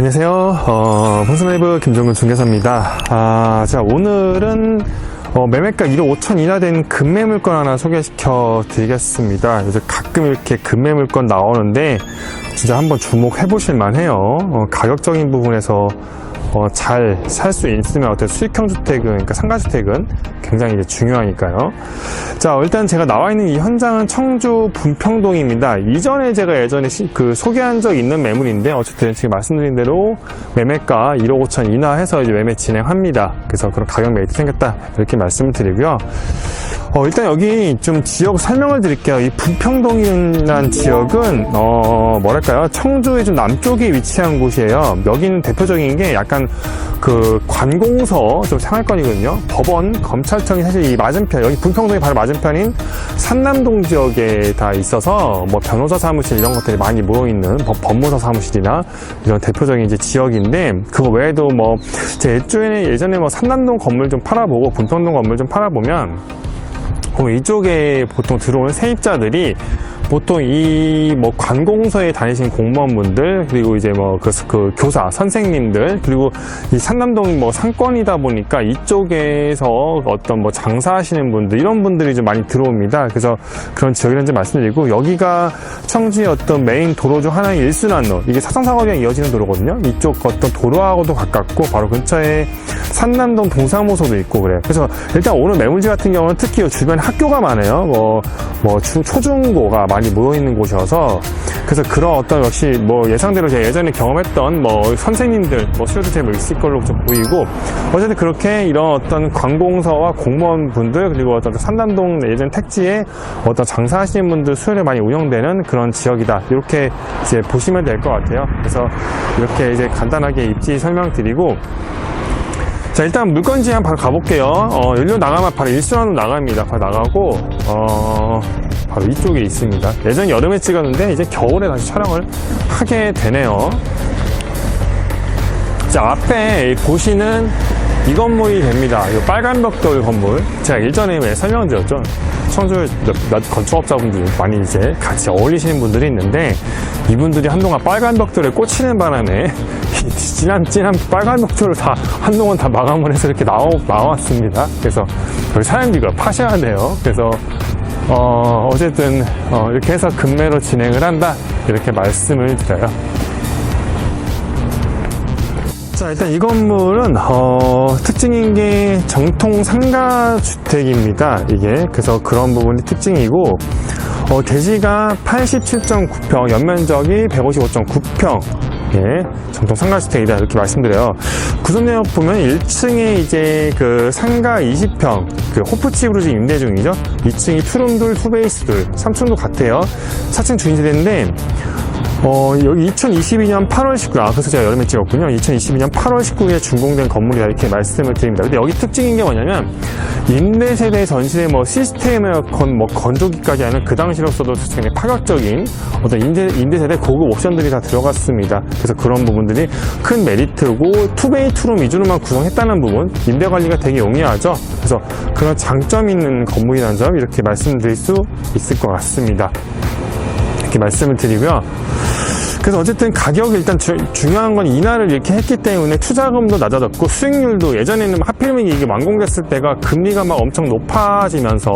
안녕하세요. 어, 풍선라이브 김종근 중개사입니다. 아, 자, 오늘은 어, 매매가 1억 5천 이나 된 금매 물건 하나 소개시켜 드리겠습니다. 요즘 가끔 이렇게 금매 물건 나오는데 진짜 한번 주목해 보실 만해요. 어, 가격적인 부분에서 어, 잘 살 수 있으면 어떤 수익형 주택은, 그러니까 상가주택은 굉장히 이제 중요하니까요. 자, 일단 제가 나와 있는 이 현장은 청주 분평동입니다. 이전에 제가 예전에 시- 그 소개한 적 있는 매물인데, 어쨌든 지금 말씀드린 대로 매매가 1억 5천 이나 해서 이제 매매 진행합니다. 그래서 그런 가격 메리트 생겼다. 이렇게 말씀을 드리고요. 어, 일단 여기 좀 지역 설명을 드릴게요. 이 부평동이라는 지역은, 어, 뭐랄까요. 청주의 좀 남쪽에 위치한 곳이에요. 여기는 대표적인 게 약간 그 관공서 좀 생활권이거든요. 법원, 검찰 청이 사실 이 맞은편, 여기 부평동이 바로 맞은편인 산남동 지역에 다 있어서 뭐 변호사 사무실 이런 것들이 많이 모여 있는 법, 법무사 사무실이나 이런 대표적인 이제 지역인데 그거 외에도 뭐, 제 예전에, 예전에 뭐 산남동 건물 좀 팔아보고 분평동 건물 좀 팔아보면 그럼 이쪽에 보통 들어오는 세입자들이 보통 이 뭐 관공서에 다니신 공무원분들 그리고 이제 뭐그 교사 선생님들 그리고 이 산남동이 뭐 상권이다 보니까 이쪽에서 어떤 뭐 장사하시는 분들 이런 분들이 좀 많이 들어옵니다. 그래서 그런 지역이라는 말씀드리고 여기가 청주의 어떤 메인 도로 중 하나인 일순환로 이게 사상사거리가 이어지는 도로거든요. 이쪽 어떤 도로하고도 가깝고 바로 근처에 산남동 동사무소도 있고 그래요. 그래서 일단 오늘 매물지 같은 경우는 특히 주변에 학교가 많아요. 뭐, 뭐 중, 초중고가 많이 모여 있는 곳이어서 그래서 그런 어떤 역시 뭐 예상대로 제가 예전에 경험했던 뭐 선생님들 뭐 수요도 제일 있을 걸로 좀 보이고 어쨌든 그렇게 이런 어떤 관공서와 공무원분들 그리고 어떤 산남동 예전 택지에 어떤 장사하시는 분들 수요를 많이 운영되는 그런 지역이다. 이렇게 이제 보시면 될 것 같아요. 그래서 이렇게 이제 간단하게 입지 설명드리고 자 일단 물건지 한번 바로 가볼게요. 어 여기로 나가면 바로 일순환으로 나갑니다. 바로 나가고 어 바로 이쪽에 있습니다. 예전 여름에 찍었는데 이제 겨울에 다시 촬영을 하게 되네요. 자 앞에 보시는 이 건물이 됩니다. 이 빨간 벽돌 건물. 제가 예전에 왜 설명드렸죠? 청주 몇, 몇 건축업자분들 많이 이제 같이 어울리시는 분들이 있는데 이분들이 한동안 빨간 벽돌에 꽂히는 바람에 이 진한 진한 빨간 벽돌을 다 한동안 다 마감을 해서 이렇게 나오, 나왔습니다. 그래서 여기 사장님들이 파셔야 돼요. 그래서 어, 어쨌든 어, 이렇게 해서 금매로 진행을 한다 이렇게 말씀을 드려요. 자 일단 이 건물은 어, 특징인 게 정통 상가 주택입니다. 이게 그래서 그런 부분이 특징이고 어, 대지가 87.9평, 연면적이 155.9평. 예, 정통 상가주택이다 이렇게 말씀드려요. 구성 내역 보면 1층에 이제 그 상가 20평, 그 호프집으로 지금 임대 중이죠. 2층이 투룸돌, 투베이스돌, 3층도 같아요. 4층 주인세대인데 어, 여기 2022년 8월 19일, 아, 그래서 제가 여름에 찍었군요. 2022년 8월 19일에 준공된 건물이다, 이렇게 말씀을 드립니다. 근데 여기 특징인 게 뭐냐면, 임대 세대 전시대 뭐 시스템 에어컨, 뭐 건조기까지 하는 그 당시로서도 굉장히 파격적인 어떤 임대, 임대 세대 고급 옵션들이 다 들어갔습니다. 그래서 그런 부분들이 큰 메리트고, 투베이 투룸 위주로만 구성했다는 부분, 임대 관리가 되게 용이하죠. 그래서 그런 장점 있는 건물이라는 점, 이렇게 말씀드릴 수 있을 것 같습니다. 이렇게 말씀을 드리고요. 그래서 어쨌든 가격이 일단 주- 중요한 건 인하를 이렇게 했기 때문에 투자금도 낮아졌고 수익률도 예전에는 하필이면 이게 완공됐을 때가 금리가 막 엄청 높아지면서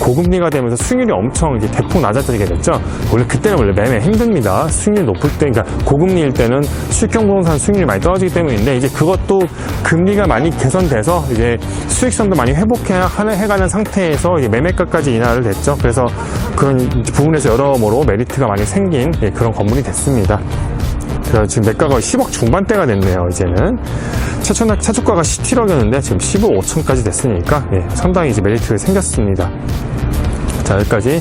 고금리가 되면서 수익률이 엄청 이제 대폭 낮아지게 됐죠. 원래 그때는 원래 매매 힘듭니다. 수익률 높을 때, 그러니까 고금리일 때는 수익형 부동산 수익률이 많이 떨어지기 때문인데 이제 그것도 금리가 많이 개선돼서 이제 수익성도 많이 회복해 해가는 상태에서 매매가까지 인하를 됐죠. 그래서 그런 부분에서 여러모로 메리트가 많이 생긴 예, 그런 건물이 됐습니다. 그래서 지금 매가가 10억 중반대가 됐네요, 이제는. 최초, 최초가가 17억이었는데 지금 15억 5천까지 됐으니까 예, 상당히 이제 메리트가 생겼습니다. 자, 여기까지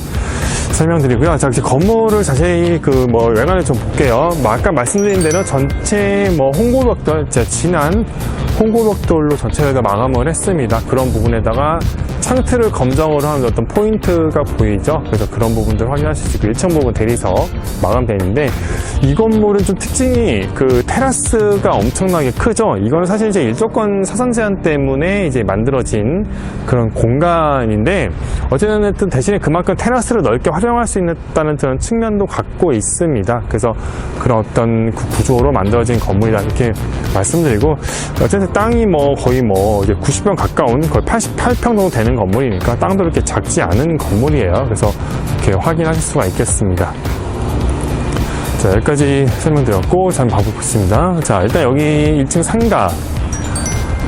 설명드리고요. 자, 이제 건물을 자세히 그 뭐 외관을 좀 볼게요. 뭐 아까 말씀드린 대로 전체 뭐 홍보벽돌, 제 진한 홍고벽돌로 전체를 다 마감을 했습니다. 그런 부분에다가 창틀을 검정으로 하는 어떤 포인트가 보이죠? 그래서 그런 부분들 확인하실 수 있고 1층 부분 대리석 마감되어 있는데 이 건물은 좀 특징이 그 테라스가 엄청나게 크죠? 이건 사실 이제 일조권 사선 제한 때문에 이제 만들어진 그런 공간인데 어쨌든 대신에 그만큼 테라스를 넓게 활용할 수 있다는 그런 측면도 갖고 있습니다. 그래서 그런 어떤 그 구조로 만들어진 건물이다 이렇게 말씀드리고 어쨌든 땅이 뭐 거의 뭐 이제 90평 가까운 거의 88평 정도 되는 건물이니까 땅도 이렇게 작지 않은 건물이에요. 그래서 이렇게 확인하실 수가 있겠습니다. 자, 여기까지 설명드렸고, 자, 한번 봐보겠습니다. 자, 일단 여기 1층 상가.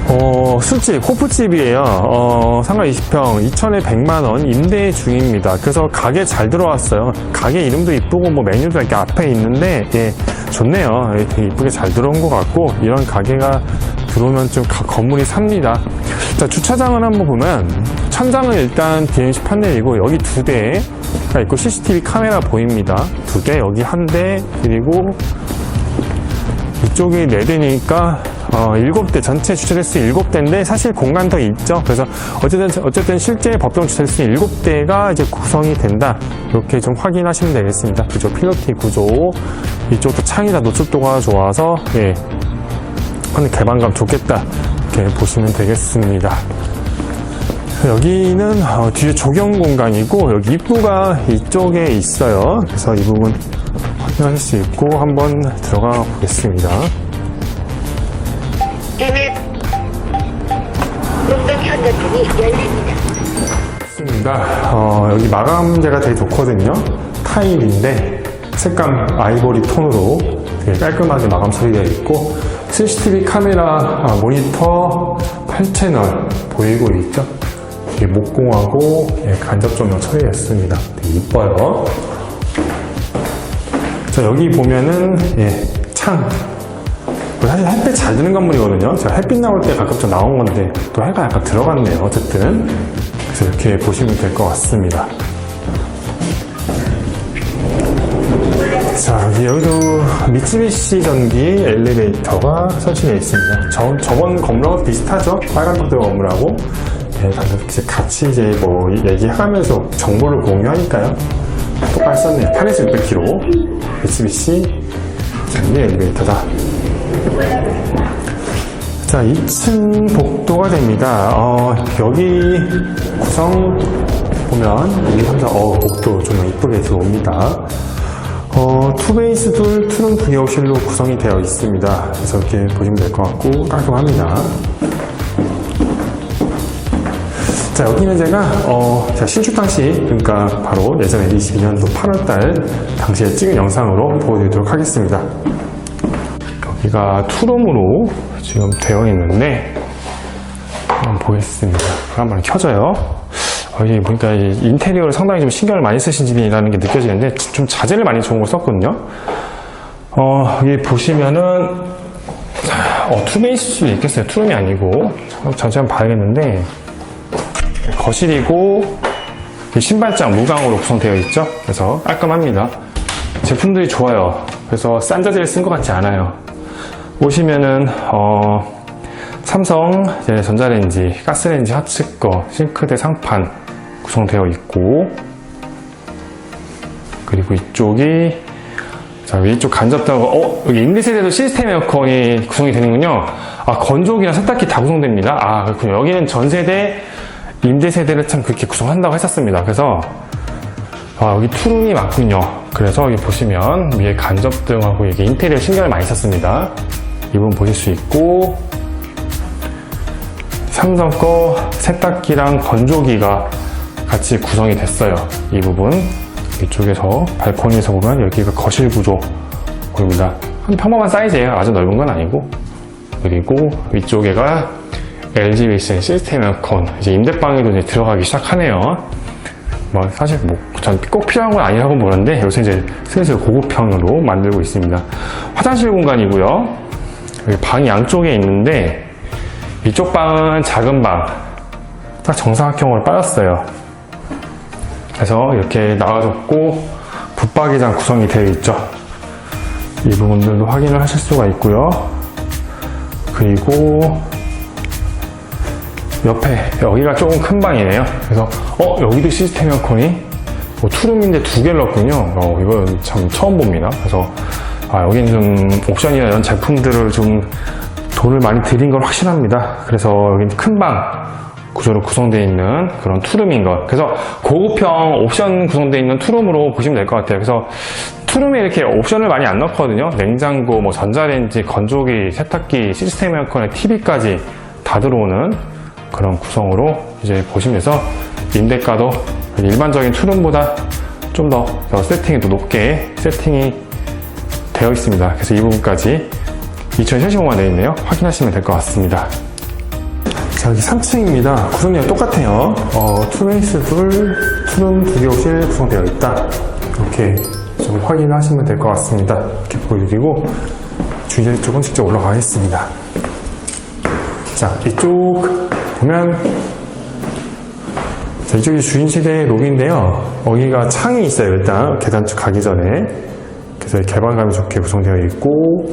어, 술집, 호프집이에요. 어, 상가 20평, 2천에 100만원 임대 중입니다. 그래서 가게 잘 들어왔어요. 가게 이름도 이쁘고, 뭐 메뉴도 이렇게 앞에 있는데, 예, 좋네요. 예, 되게 이쁘게 잘 들어온 것 같고, 이런 가게가 들어오면 좀 가- 건물이 삽니다. 자, 주차장을 한번 보면, 천장은 일단 DMC 판넬이고, 여기 두 대가 있고, CCTV 카메라 보입니다. 두 대, 여기 한 대, 그리고 이쪽이 네 대니까 어, 일곱 대 전체 주차 대수 일곱 대인데 사실 공간 더 있죠. 그래서 어쨌든 어쨌든 실제 법정 주차 대수 일곱 대가 이제 구성이 된다. 이렇게 좀 확인하시면 되겠습니다. 그죠? 필로티 구조 이쪽도 창이 다 노출도가 좋아서 예. 근데 개방감 좋겠다. 이렇게 보시면 되겠습니다. 여기는 어, 뒤에 조경 공간이고 여기 입구가 이쪽에 있어요. 그래서 이 부분 확인하실 수 있고 한번 들어가 보겠습니다. 있습니다. 어, 여기 마감재가 되게 좋거든요. 타일인데 색감 아이보리 톤으로 되게 깔끔하게 마감 처리되어 있고 CCTV 카메라 아, 모니터 8채널 보이고 있죠? 되게 목공하고 예, 간접 조명 처리했습니다. 되게 이뻐요. 자 여기 보면은 예, 창 사실 햇빛 잘 드는 건물이거든요. 제가 햇빛 나올 때 가끔 좀 나온 건데 또 해가 약간 들어갔네요. 어쨌든 그래서 이렇게 보시면 될 것 같습니다. 자 여기 여기도 미쓰비시 전기 엘리베이터가 설치되어 있습니다. 저, 저번 건물하고 비슷하죠? 빨간 벽돌 건물하고 네, 방금 같이 이제 뭐 얘기하면서 정보를 공유하니까요. 똑같이 썼네요. 8에서 600km 미쓰비시 전기 엘리베이터다. 자, 2층 복도가 됩니다. 어, 여기 구성 보면 1, 2, 3, 4, 어, 복도 좀 이쁘게 들어옵니다. 어, 투베이스 둘, 투룸 분용실로 구성이 되어 있습니다. 그래서 이렇게 보시면 될 것 같고 깔끔합니다. 자, 여기는 제가, 어, 제가 신축 당시, 그러니까 바로 예전에 22년도 8월달 당시에 찍은 영상으로 보여드리도록 하겠습니다. 여기가 투룸으로 지금 되어 있는데 한번 보겠습니다. 한번 켜져요. 어, 여기 보니까 이 인테리어를 상당히 좀 신경을 많이 쓰신 집이라는 게 느껴지는데 좀 자재를 많이 좋은 걸 썼거든요. 어, 여기 보시면은 어, 있을 수도 있겠어요. 투룸이 아니고 자재 한번 봐야겠는데 거실이고 이 신발장 무광으로 구성되어 있죠. 그래서 깔끔합니다. 제품들이 좋아요. 그래서 싼 자재를 쓴 것 같지 않아요. 오시면은 어, 삼성 전자레인지, 가스레인지 하츠거, 싱크대 상판 구성되어 있고 그리고 이쪽이 자 위쪽 간접등하고 어 여기 임대세대도 시스템 에어컨이 구성이 되는군요. 아 건조기랑 세탁기 다 구성됩니다. 아 그렇군요. 여기는 전세대 임대세대를 참 그렇게 구성한다고 했었습니다. 그래서 아, 여기 투룸이 맞군요. 그래서 여기 보시면 위에 간접등하고 이게 인테리어 신경을 많이 썼습니다. 이 부분 보실 수 있고 삼성 거 세탁기랑 건조기가 같이 구성이 됐어요. 이 부분 이쪽에서 발코니에서 보면 여기가 거실 구조 보입니다. 한 평범한 사이즈예요. 아주 넓은 건 아니고 그리고 위쪽에가 LG 윌슨 시스템 에어컨 이제 임대방에도 이제 들어가기 시작하네요. 뭐 사실 뭐 전 꼭 필요한 건 아니라고 보는데 요새 이제 슬슬 고급형으로 만들고 있습니다. 화장실 공간이고요. 여기 방이 양쪽에 있는데 이쪽 방은 작은 방, 딱 정사각형으로 빠졌어요. 그래서 이렇게 나와줬고 붙박이장 구성이 되어 있죠. 이 부분들도 확인을 하실 수가 있고요. 그리고 옆에 여기가 조금 큰 방이네요. 그래서 어 여기도 시스템 에어컨이 뭐 투룸인데 두 개를 넣었군요. 어 이건 참 처음 봅니다. 그래서 아 여기는 좀 옵션이나 이런 제품들을 좀 돈을 많이 들인 건 확실합니다. 그래서 여기는 큰방 구조로 구성되어 있는 그런 투룸인 것. 그래서 고급형 옵션 구성되어 있는 투룸으로 보시면 될 것 같아요. 그래서 투룸에 이렇게 옵션을 많이 안 넣거든요. 냉장고, 뭐 전자레인지, 건조기, 세탁기, 시스템 에어컨에 TV까지 다 들어오는 그런 구성으로 이제 보시면 돼서 임대가도 일반적인 투룸보다 좀 더 세팅이 더 높게 세팅이 되어 있습니다. 그래서 이 부분까지 2075만 되어 있네요. 확인하시면 될 것 같습니다. 자, 여기 3층입니다. 구성량이 똑같아요. 어, 투베이스 둘, 투룸 두개 옵실 구성되어 있다. 이렇게 좀 확인하시면 될 것 같습니다. 이렇게 보여드리고, 주인장 쪽은 직접 올라가겠습니다. 자, 이쪽 보면, 자, 이쪽이 주인 세대 로비인데요. 여기가 창이 있어요, 일단. 계단 쪽 가기 전에. 그래서 개방감이 좋게 구성되어 있고,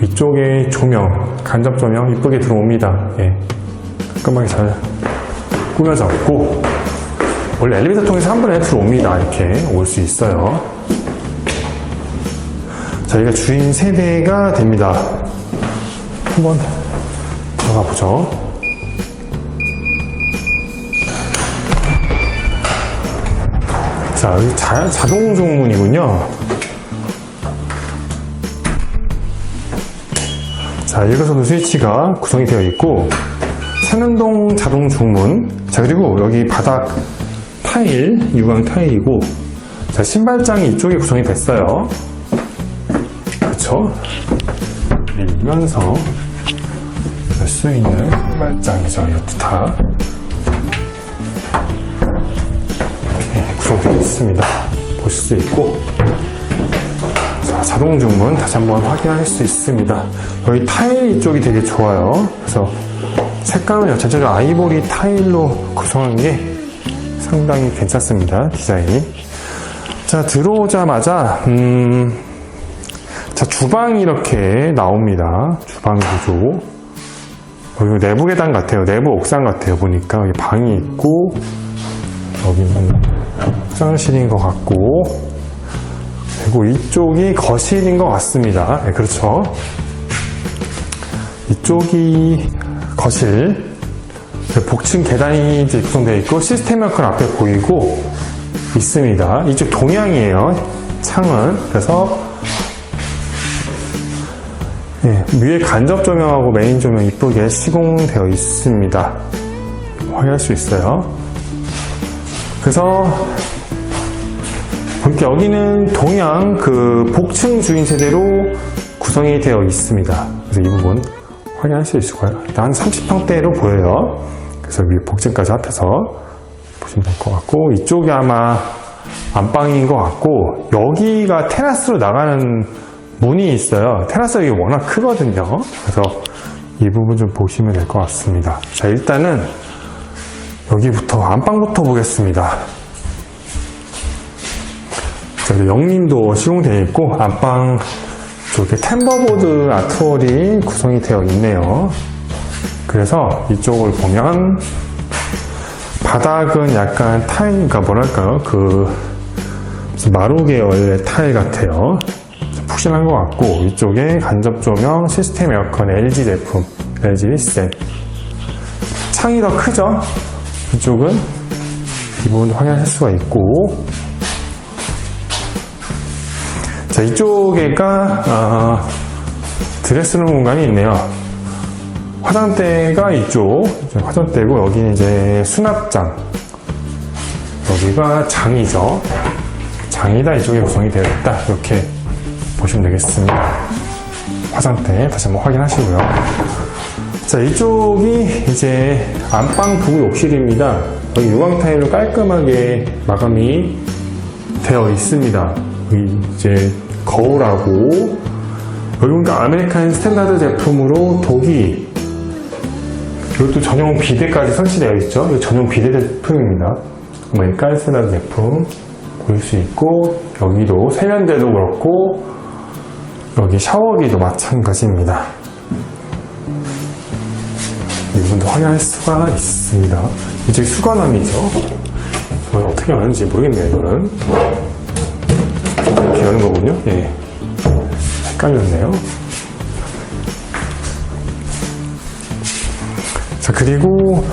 위쪽에 조명, 간접 조명 이쁘게 들어옵니다. 예. 깔끔하게 잘 꾸며졌고 원래 엘리베이터 통해서 한 번에 들어옵니다. 이렇게 올 수 있어요. 저희가 주인 세대가 됩니다. 한번 들어가 보죠. 자 여기 자, 자동 중문이군요. 자 일가선도 스위치가 구성이 되어 있고 산현동 자동 중문. 자, 그리고 여기 바닥 타일, 유광 타일이고, 자, 신발장이 이쪽에 구성이 됐어요. 그쵸? 밀면서 열 수 있는 신발장이죠, 이것도 다. 이렇게 구성되어 있습니다. 보실 수 있고, 자, 자동 중문 다시 한번 확인할 수 있습니다. 여기 타일 이쪽이 되게 좋아요. 그래서 색감은 전체적으로 아이보리 타일로 구성한 게 상당히 괜찮습니다. 디자인이. 자, 들어오자마자, 음, 자, 주방이 이렇게 나옵니다. 주방 구조. 여기 내부 계단 같아요. 내부 옥상 같아요. 보니까 여기 방이 있고, 여기는 화장실인 것 같고, 그리고 이쪽이 거실인 것 같습니다. 네, 그렇죠. 이쪽이 거실 복층 계단이 이제 구성되어 있고 시스템 에어컨 앞에 보이고 있습니다. 이쪽 동향이에요. 창은 그래서 예, 위에 간접 조명하고 메인 조명 이쁘게 시공되어 있습니다. 확인할 수 있어요. 그래서 보니까 여기는 동양 그 복층 주인 세대로 구성이 되어 있습니다. 그래서 이 부분 확인할 수 있을 거예요. 한 30평대로 보여요. 그래서 위 복층까지 합해서 보시면 될 것 같고 이쪽이 아마 안방인 것 같고 여기가 테라스로 나가는 문이 있어요. 테라스가 이게 워낙 크거든요. 그래서 이 부분 좀 보시면 될 것 같습니다. 자 일단은 여기부터 안방부터 보겠습니다. 자, 영림도 시공되어 있고 안방 쪽에 템버보드 아트월이 구성이 되어 있네요. 그래서 이쪽을 보면 바닥은 약간 타일, 그러니까 뭐랄까요, 그 마루 계열의 타일 같아요. 푹신한 것 같고 이쪽에 간접 조명, 시스템 에어컨 LG 제품, LG 리셋. 창이 더 크죠? 이쪽은 이 부분도 확인할 수가 있고 자, 이쪽에가 어, 드레스룸 공간이 있네요. 화장대가 이쪽 화장대고 여기는 이제 수납장. 여기가 장이죠. 장이 다 이쪽에 구성이 되어 있다. 이렇게 보시면 되겠습니다. 화장대 다시 한번 확인하시고요. 자, 이쪽이 이제 안방 부부 욕실입니다. 여기 유광 타일로 깔끔하게 마감이 되어 있습니다. 이제 거울하고 여기 보니까 아메리칸 스탠다드 제품으로 독이 이것도 전용 비데까지 설치되어 있죠. 이거 전용 비데 제품입니다. 아메리칸 스탠다드 제품 보일 수 있고 여기도 세면대도 그렇고 여기 샤워기도 마찬가지입니다. 이 부분도 확인할 수가 있습니다. 이제 수건함이죠. 어떻게 하는지 모르겠네요, 이거는. 여는 거군요. 예. 헷갈렸네요. 자, 그리고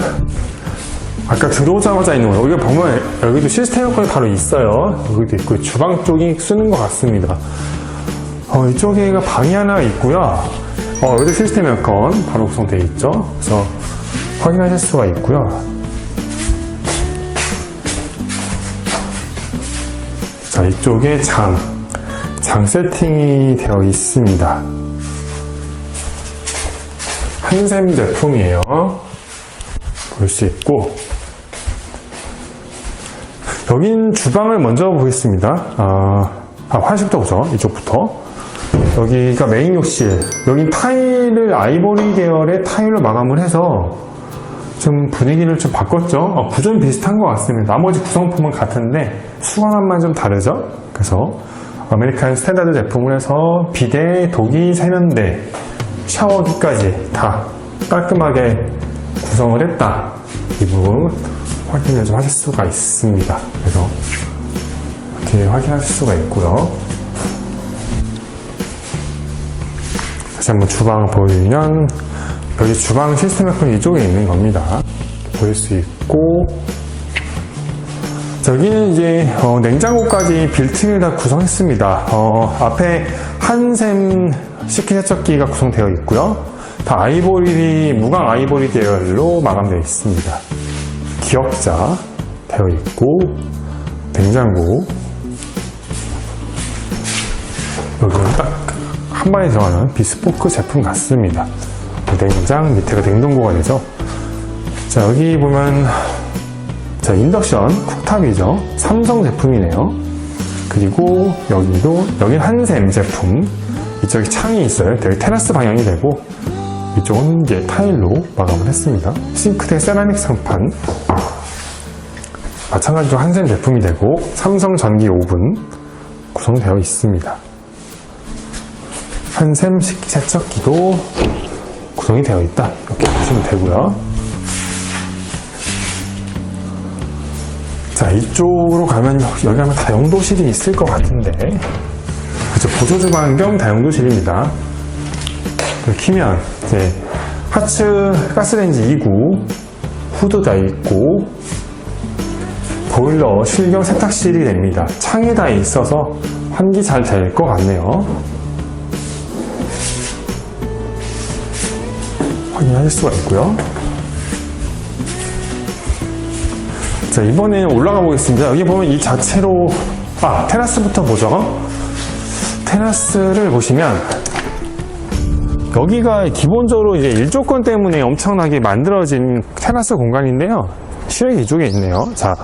아까 들어오자마자 있는 거예요. 여기 보면 여기도 시스템 에어컨이 바로 있어요. 여기도 있고 주방 쪽이 쓰는 것 같습니다. 어, 이쪽에가 방이 하나 있고요. 어, 여기도 시스템 에어컨 바로 구성되어 있죠. 그래서 확인하실 수가 있고요. 자, 이쪽에 장, 장 세팅이 되어 있습니다. 한샘 제품이에요. 볼 수 있고, 여긴 주방을 먼저 보겠습니다. 아, 아, 보죠. 이쪽부터. 여기가 메인 욕실. 여기 타일을 아이보리 계열의 타일로 마감을 해서 좀 분위기를 좀 바꿨죠. 어, 구조는 비슷한 것 같습니다. 나머지 구성품은 같은데 수강함만 좀 다르죠. 그래서 아메리칸 스탠다드 제품을 해서 비데, 도기, 세면대, 샤워기까지 다 깔끔하게 구성을 했다. 이 부분 확인을 좀 하실 수가 있습니다. 그래서 이렇게 확인하실 수가 있고요. 다시 한번 주방 보여드리면 여기 주방 시스템 에어컨이 이쪽에 있는 겁니다. 보일 수 있고 자, 여기는 이제 어, 냉장고까지 빌트인을 다 구성했습니다. 어, 앞에 한샘 식기 세척기가 구성되어 있고요. 다 아이보리 무광 아이보리 계열로 마감되어 있습니다. 기역자 되어 있고 냉장고 여기는 딱한 방에 들어가는 비스포크 제품 같습니다. 냉장 밑에가 냉동고가 되죠. 자 여기 보면 자 인덕션 쿡탑이죠. 삼성 제품이네요. 그리고 여기도 여기 한샘 제품 이쪽에 창이 있어요. 되게 테라스 방향이 되고 이쪽은 이제 타일로 마감을 했습니다. 싱크대 세라믹 상판 마찬가지로 한샘 제품이 되고 삼성 전기 오븐 구성되어 있습니다. 한샘 식기세척기도 구성이 되어 있다. 이렇게 보시면 되고요. 자, 이쪽으로 가면 여기 가면 다용도실이 있을 것 같은데 그죠 보조주방 겸 다용도실입니다. 키면 이제 하츠 가스레인지 2구 후드가 있고 보일러 실경 세탁실이 됩니다. 창에 다 있어서 환기 잘 될 것 같네요. 확인하실 수가 있고요. 자, 이번에 올라가 보겠습니다. 여기 보면 이 자체로, 아, 테라스부터 보죠. 테라스를 보시면, 여기가 기본적으로 이제 일조건 때문에 엄청나게 만들어진 테라스 공간인데요. 실외기 이쪽에 있네요. 자,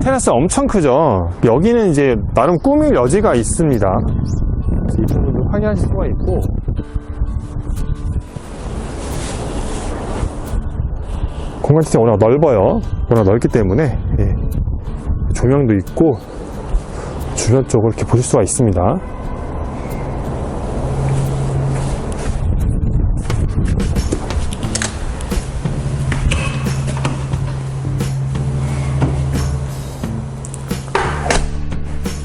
테라스 엄청 크죠? 여기는 이제 나름 꾸밀 여지가 있습니다. 이 부분도 확인하실 수가 있고, 공간 자체가 워낙 넓어요. 워낙 넓기 때문에 예. 조명도 있고 주변 쪽을 이렇게 보실 수가 있습니다.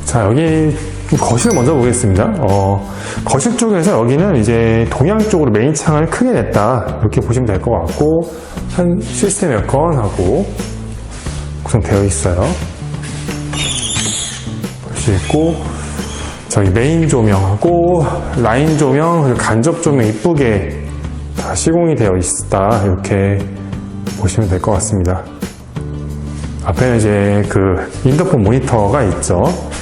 자 여기 거실 먼저 보겠습니다. 어, 거실 쪽에서 여기는 이제 동양 쪽으로 메인 창을 크게 냈다 이렇게 보시면 될 것 같고 한 시스템 에어컨하고 구성되어 있어요. 볼 수 있고 저기 메인 조명하고 라인 조명 그리고 간접 조명 이쁘게 다 시공이 되어 있다 이렇게 보시면 될 것 같습니다. 앞에는 이제 그 인터폰 모니터가 있죠.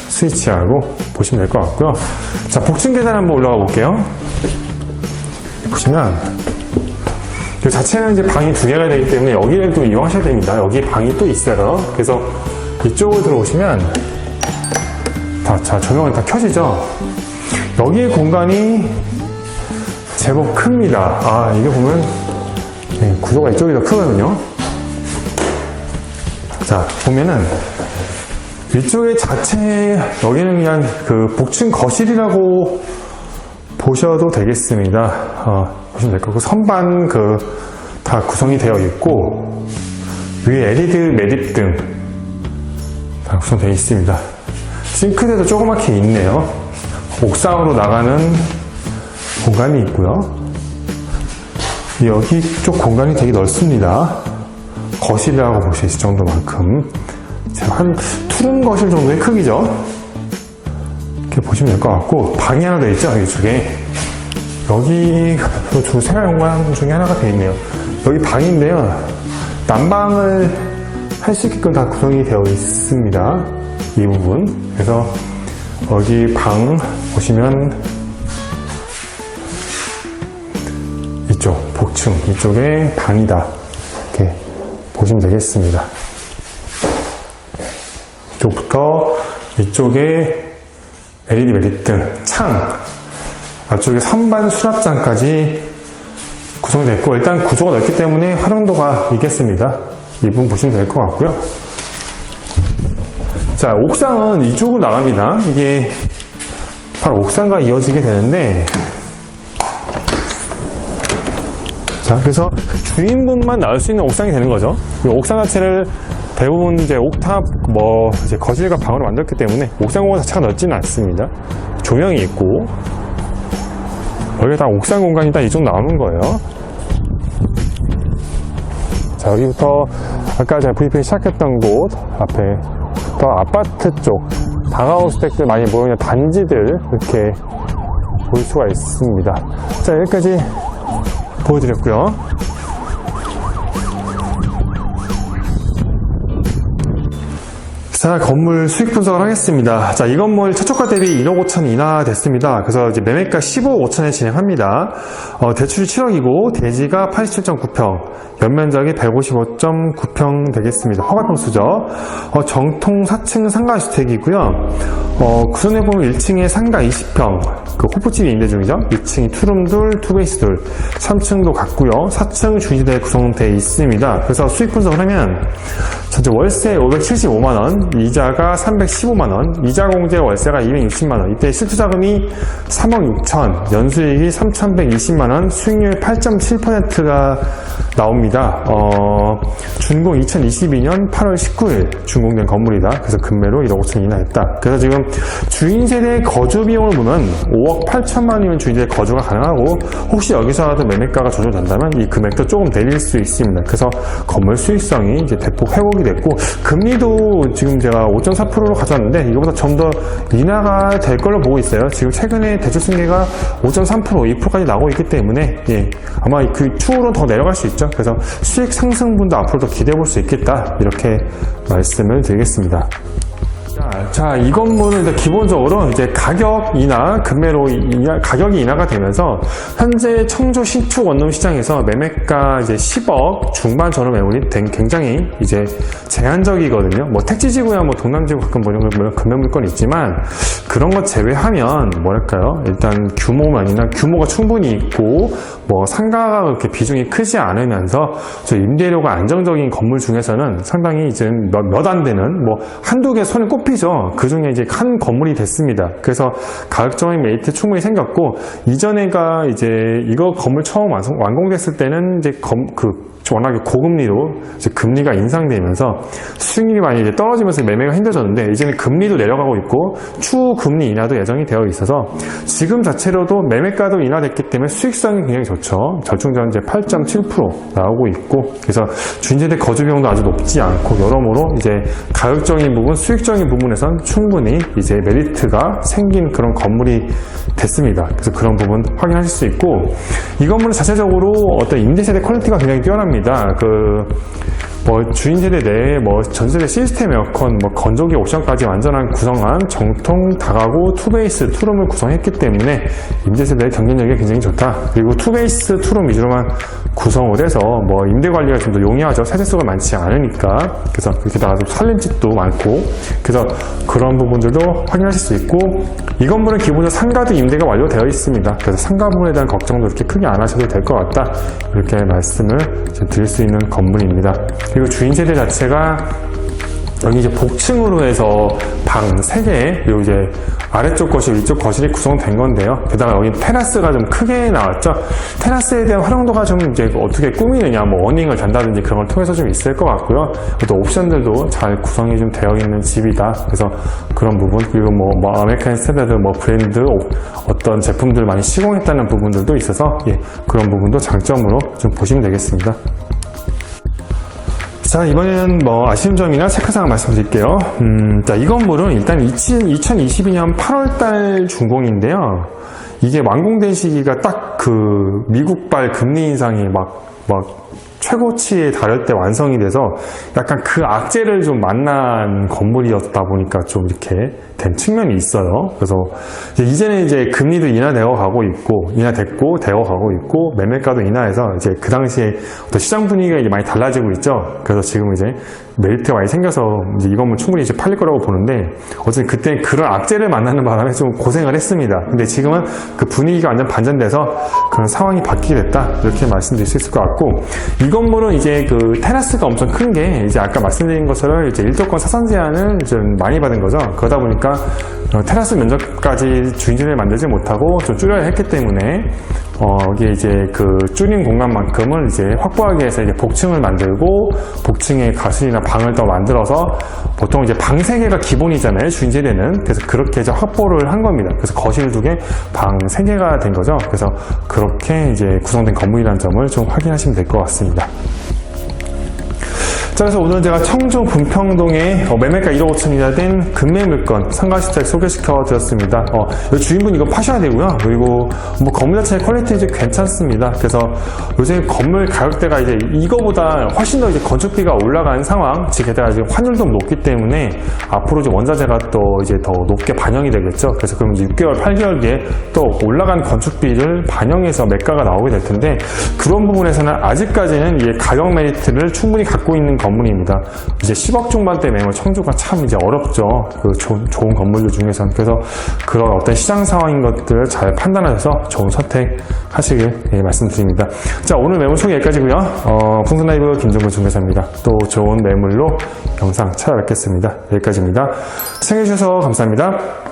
스위치하고 보시면 될 것 같고요. 자, 복층 계단 한번 올라가 볼게요. 보시면 이 자체는 이제 방이 두 개가 되기 때문에 여기를 또 이용하셔야 됩니다. 여기 방이 또 있어요. 그래서 이쪽으로 들어오시면 다, 자, 조명은 다 켜지죠? 여기의 공간이 제법 큽니다. 아, 이게 보면 네, 구조가 이쪽이 더 크거든요. 자, 보면은 이쪽에 자체 여기는 그냥 그 복층 거실이라고 보셔도 되겠습니다. 어, 보시면 될 거고 선반 그 다 구성이 되어 있고 위에 LED 매립등 다 구성되어 있습니다. 싱크대도 조그맣게 있네요. 옥상으로 나가는 공간이 있고요. 여기 쪽 공간이 되게 넓습니다. 거실이라고 볼 수 있을 정도만큼 한 투룸 거실 정도의 크기죠. 이렇게 보시면 될 것 같고 방이 하나 더 있죠 이쪽에 여기 두 생활 공간 중에 하나가 되어 있네요. 여기 방인데요. 난방을 할 수 있게끔 다 구성이 되어 있습니다. 이 부분. 그래서 여기 방 보시면 이쪽 복층 이쪽에 방이다. 이렇게 보시면 되겠습니다. 이쪽부터 이쪽에 LED 매립등, 창, 앞쪽에 선반 수납장까지 구성됐고 일단 구조가 넓기 때문에 활용도가 있겠습니다. 이 부분 보시면 될 것 같고요. 자, 옥상은 이쪽으로 나갑니다. 이게 바로 옥상과 이어지게 되는데 자, 그래서 주인분만 나올 수 있는 옥상이 되는 거죠. 이 옥상 자체를 대부분 이제 옥탑, 뭐, 이제 거실과 방으로 만들었기 때문에 옥상 공간 자체가 넓지는 않습니다. 조명이 있고, 여기가 다 옥상 공간이 다이 정도 나오는 거예요. 자, 여기부터 아까 제가 브리핑 시작했던 곳 앞에 더 아파트 쪽, 다가오스택들 많이 모여있는 단지들 이렇게 볼 수가 있습니다. 자, 여기까지 보여드렸고요. 자, 건물 수익 분석을 하겠습니다. 자, 이 건물 최초가 대비 1억 5천 인하 됐습니다. 그래서 이제 매매가 15억 5천에 진행합니다. 어, 대출이 7억이고, 대지가 87.9평, 연면적이 155.9평 되겠습니다. 허가평수죠. 어, 정통 4층 상가주택이고요. 어, 구선에 보면 1층에 상가 20평, 그 호프집이 임대 중이죠. 2층이 투룸 둘, 투베이스 둘, 3층도 같고요. 4층 주인대 구성되어 있습니다. 그래서 수익 분석을 하면 전체 월세 575만원, 이자가 315만원, 이자 공제 월세가 260만원, 이때 실투자금이 3억 6천, 연수익이 3,120만원, 수익률 8.7%가 나옵니다. 어, 준공 2022년 8월 19일 준공된 건물이다. 그래서 금매로 1억 5천 인하했다. 그래서 지금 주인 세대 거주 비용을 보면 5억 8천만 원이면 주인 세대 거주가 가능하고 혹시 여기서라도 매매가가 조절된다면 이 금액도 조금 내릴 수 있습니다. 그래서 건물 수익성이 이제 대폭 회복이 됐고 금리도 지금 제가 5.4%로 가져왔는데 이거보다 좀 더 인하가 될 걸로 보고 있어요. 지금 최근에 대출 승계가 5.3% 2%까지 나오고 있기 때문에 예, 아마 그 추후로 더 내려갈 수 있죠. 그래서 수익 상승분도 앞으로도 기대해 볼 수 있겠다 이렇게 말씀을 드리겠습니다. 자, 자, 이 건물은 이제 기본적으로 이제 가격 인하, 금매로 인하, 가격이 인하가 되면서 현재 청주 신축 원룸 시장에서 매매가 이제 10억 중반 전후 매물이 된 굉장히 이제 제한적이거든요. 뭐 택지지구야 뭐 동남지구 가끔 보는 물론 금매 물건이 있지만 그런 것 제외하면 뭐랄까요? 일단 규모만이나 규모가 충분히 있고 뭐 상가가 그렇게 비중이 크지 않으면서 저 임대료가 안정적인 건물 중에서는 상당히 이제 몇 안 되는 뭐 한두 개 손에 꼽 히죠. 그 중에 이제 한 건물이 됐습니다. 그래서 가격적인 메리트 충분히 생겼고 이전에가 이제 이거 건물 처음 완성, 완공됐을 때는 이제 검, 그 워낙에 고금리로 금리가 인상되면서 수익률이 많이 이제 떨어지면서 매매가 힘들어졌는데 이제는 금리도 내려가고 있고 추후 금리 인하도 예정이 되어 있어서 지금 자체로도 매매가도 인하됐기 때문에 수익성이 굉장히 좋죠. 절충전 이제 8.7% 나오고 있고 그래서 주인세대 거주 비용도 아주 높지 않고 여러모로 이제 가격적인 부분, 수익적인 부분에선 충분히 이제 메리트가 생긴 그런 건물이 됐습니다. 그래서 그런 부분 확인하실 수 있고 이 건물은 자체적으로 어떤 임대세대 퀄리티가 굉장히 뛰어납니다. 그 뭐 주인 세대 내에 뭐 전세대 시스템 에어컨, 뭐 건조기 옵션까지 완전한 구성한 정통 다가구 투베이스 투룸을 구성했기 때문에 임대 세대의 경쟁력이 굉장히 좋다. 그리고 투베이스 투룸 위주로만 구성을 해서 뭐 임대 관리가 좀 더 용이하죠. 세대수가 많지 않으니까 그래서 그렇게다가 좀 살림집도 많고 그래서 그런 부분들도 확인하실 수 있고 이 건물은 기본적으로 상가도 임대가 완료되어 있습니다. 그래서 상가 부분에 대한 걱정도 그렇게 크게 안 하셔도 될 것 같다. 이렇게 말씀을 드릴 수 있는 건물입니다. 그리고 주인 세대 자체가 여기 이제 복층으로 해서 방 3개, 그리고 이제 아래쪽 거실, 위쪽 거실이 구성된 건데요. 게다가 여기 테라스가 좀 크게 나왔죠. 테라스에 대한 활용도가 좀 이제 어떻게 꾸미느냐, 뭐 어닝을 단다든지 그런 걸 통해서 좀 있을 것 같고요. 또 옵션들도 잘 구성이 좀 되어 있는 집이다. 그래서 그런 부분, 그리고 뭐, 뭐 아메리칸 스탠다드 뭐 브랜드 오- 어떤 제품들 많이 시공했다는 부분들도 있어서 예, 그런 부분도 장점으로 좀 보시면 되겠습니다. 자, 이번에는 뭐 아쉬운 점이나 체크사항 말씀드릴게요. 음, 자, 이 건물은 일단 2022년 8월달 준공인데요. 이게 완공된 시기가 딱 그 미국발 금리 인상이 막, 막 최고치에 달할 때 완성이 돼서 약간 그 악재를 좀 만난 건물이었다 보니까 좀 이렇게 된 측면이 있어요. 그래서 이제 이제는 이제 금리도 인하되어 가고 있고, 인하됐고, 되어 가고 있고, 매매가도 인하해서 이제 그 당시에 어떤 시장 분위기가 이제 많이 달라지고 있죠. 그래서 지금 이제 메리트가 많이 생겨서 이제 이 건물 충분히 이제 팔릴 거라고 보는데, 어쨌든 그때 그런 악재를 만나는 바람에 좀 고생을 했습니다. 근데 지금은 그 분위기가 완전 반전돼서 그런 상황이 바뀌게 됐다. 이렇게 말씀드릴 수 있을 것 같고, 이 건물은 이제 그 테라스가 엄청 큰 게 이제 아까 말씀드린 것처럼 이제 일조권 사선 제한을 좀 많이 받은 거죠. 그러다 보니까 어, 테라스 면적까지 주인진을 만들지 못하고 좀 줄여야 했기 때문에 어, 이게 이제 그 줄인 공간만큼을 이제 확보하기 위해서 이제 복층을 만들고 복층에 가sul이나 방을 더 만들어서 보통 이제 방 세 개가 기본이잖아요. 주인제대는. 그래서 그렇게 이제 확보를 한 겁니다. 그래서 거실 두 개 방 세 개가 된 거죠. 그래서 그렇게 이제 구성된 건물이라는 점을 좀 확인하시면 될 것 같습니다. 자, 그래서 오늘 제가 청주 분평동에 어, 매매가 1억 5천이나 된 금매 물건 상가주택 소개시켜 드렸습니다. 어, 이 주인분 이거 파셔야 되고요. 그리고 뭐 건물 자체 퀄리티 이제 괜찮습니다. 그래서 요새 건물 가격대가 이제 이거보다 훨씬 더 이제 건축비가 올라간 상황, 즉 게다가 이제 환율도 높기 때문에 앞으로 이제 원자재가 또 이제 더 높게 반영이 되겠죠. 그래서 그럼 6개월, 8개월 뒤에 또 올라간 건축비를 반영해서 매가가 나오게 될 텐데 그런 부분에서는 아직까지는 이 가격 메리트를 충분히 갖고 있는 건물입니다. 이제 10억 중반대 매물 청주가 참 이제 어렵죠. 그 좋은, 좋은 건물들 중에서는 그래서 그런 어떤 시장 상황인 것들을 잘 판단하셔서 좋은 선택하시길 예, 말씀드립니다. 자 오늘 매물 소개 여기까지고요. 어, 풍선라이브 김종근 중개사입니다. 또 좋은 매물로 영상 찾아뵙겠습니다. 여기까지입니다. 시청해주셔서 감사합니다.